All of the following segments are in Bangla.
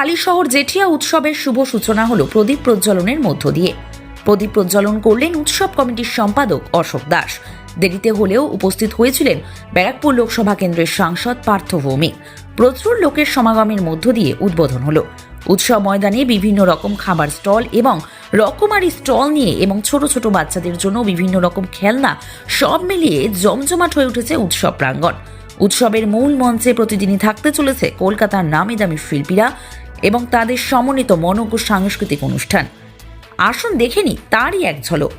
হালিশহর জেঠিয়া উৎসবের শুভ সূচনা হলো প্রদীপ প্রজ্বলনের মধ্য দিয়ে। প্রদীপ প্রজ্বলন করলেন উৎসব কমিটির সম্পাদক অশোক দাস। দেরিতে হলেও উপস্থিত হয়েছিলেন ব্যারাকপুর লোকসভা কেন্দ্রের সাংসদ পার্থ ভৌমিক। প্রচুর লোকের সমাগমের মধ্য দিয়ে উদ্বোধন হলো। উৎসব ময়দানে বিভিন্ন রকম খাবার স্টল এবং রকমারি স্টল নিয়ে এবং ছোট ছোট বাচ্চাদের জন্য বিভিন্ন রকম খেলনা সব মিলিয়ে জমজমাট হয়ে উঠেছে উৎসব প্রাঙ্গণ। উৎসবের মূল মঞ্চে প্রতিদিনই থাকতে চলেছে কলকাতার নামি দামি শিল্পীরা এবং তাদের সমন্বিত মনজ্ঞ সাংস্কৃতিক অনুষ্ঠান। আসুন দেখেনি তারই এক ঝলক।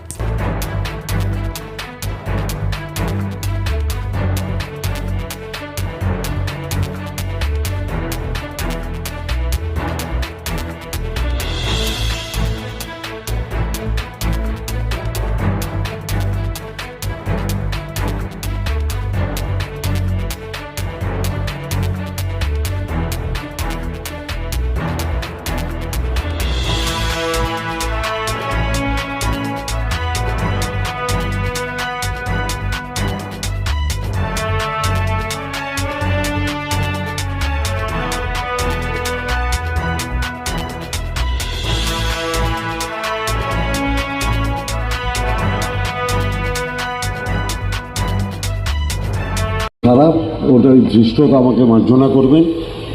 খারাপ ওটা ওই দৃষ্টতা আমাকে মার্জনা করবেন।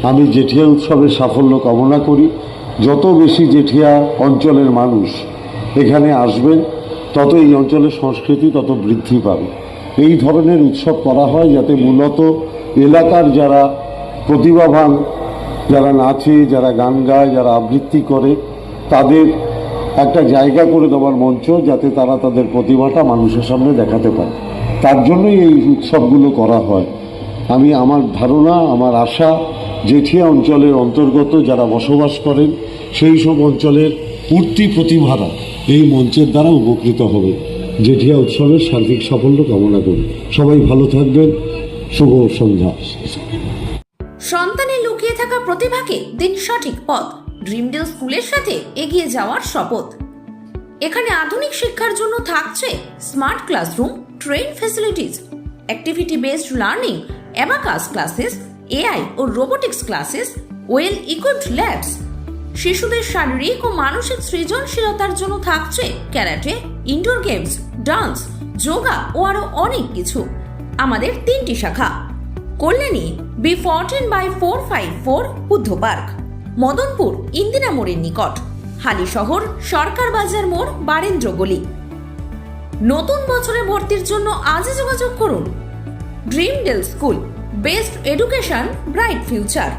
আমি জেঠিয়া উৎসবের সাফল্য কামনা করি। যত বেশি জেঠিয়া অঞ্চলের মানুষ এখানে আসবেন, তত এই অঞ্চলের সংস্কৃতি তত বৃদ্ধি পাবে। এই ধরনের উৎসব করা হয় যাতে মূলত এলাকার যারা প্রতিভাবান, যারা নাচে, যারা গান গায়, যারা আবৃত্তি করে, তাদের একটা জায়গা করে দেওয়ার মঞ্চ যাতে তারা তাদের প্রতিভাটা মানুষের সামনে দেখাতে পারে। তার জন্যই এই উৎসবগুলো করা হয়। আমি আমার ধারণা, আমার আশা, জেঠিয়া অঞ্চলের অন্তর্গত যারা বসবাস করেন, সেই সব অঞ্চলের পূর্তি প্রতিভারা এই মঞ্চের দ্বারা উপকৃত হবে। জেঠিয়া উৎসবের সার্বিক সাফল্য কামনা করি। সবাই ভালো থাকবেন। শুভ সন্ধ্যা। সন্তানের লুকিয়ে থাকা প্রতিভাকে দিন সঠিক পথ, ড্রিমডেল স্কুলের সাথে এগিয়ে যাওয়ার শপথ। এখানে আধুনিক শিক্ষার জন্য থাকছে smart classroom train facilities activity based learning abacus classes AI ও robotics classes well equipped labs শিশুদের শারীরিক ও মানসিক সৃজনশীলতার জন্য থাকছে karate indoor games dance yoga ও আরও অনেক কিছু। আমাদের তিনটি শাখা। Kalyani B fourteen by four five four Buddha park. Madanpur, Indira মোড়ের নিকট। হালিশহর, সরকার বাজার মোড় বারেন্দ্র গলি নতুন বছরে ভর্তির জন্য আজই যোগাযোগ করুন। Dream dale school best education bright future